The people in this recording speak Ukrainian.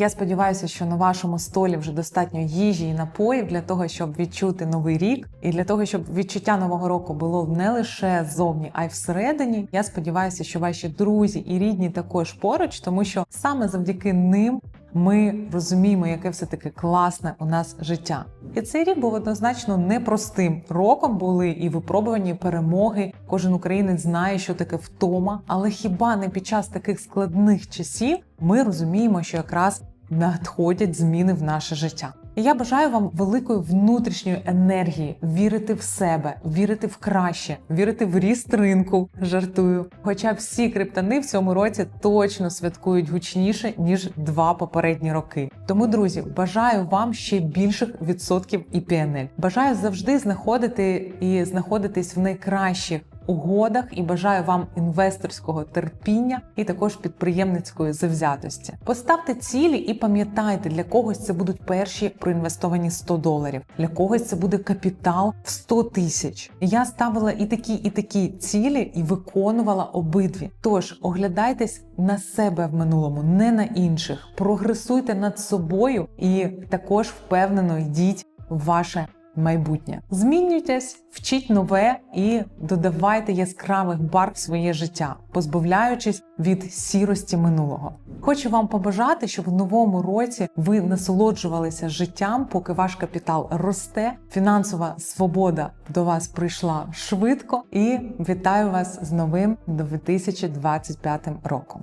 Я сподіваюся, що на вашому столі вже достатньо їжі і напоїв для того, щоб відчути новий рік, і для того, щоб відчуття нового року було не лише ззовні, а й всередині. Я сподіваюся, що ваші друзі і рідні також поруч, тому що саме завдяки ним ми розуміємо, яке все таки класне у нас життя. І цей рік був однозначно непростим. Роком були і випробувані перемоги. Кожен українець знає, що таке втома. Але хіба не під час таких складних часів ми розуміємо, що якраз надходять зміни в наше життя. І я бажаю вам великої внутрішньої енергії, вірити в себе, вірити в краще, вірити в ріст ринку. Жартую. Хоча всі криптани в цьому році точно святкують гучніше ніж два попередні роки. Тому, друзі, бажаю вам ще більших відсотків і. Бажаю завжди знаходити і знаходитись в найкращих угодах і бажаю вам інвесторського терпіння і також підприємницької завзятості. Поставте цілі і пам'ятайте, для когось це будуть перші проінвестовані 100 доларів, для когось це буде капітал в 100 тисяч. Я ставила і такі, і такі цілі, і виконувала обидві. Тож оглядайтесь на себе в минулому, не на інших. Прогресуйте над собою і також впевнено йдіть в ваше майбутнє. Змінюйтесь, вчіть нове і додавайте яскравих барв в своє життя, позбавляючись від сірості минулого. Хочу вам побажати, щоб в новому році ви насолоджувалися життям, поки ваш капітал росте. Фінансова свобода до вас прийшла швидко і вітаю вас з новим 2025 роком.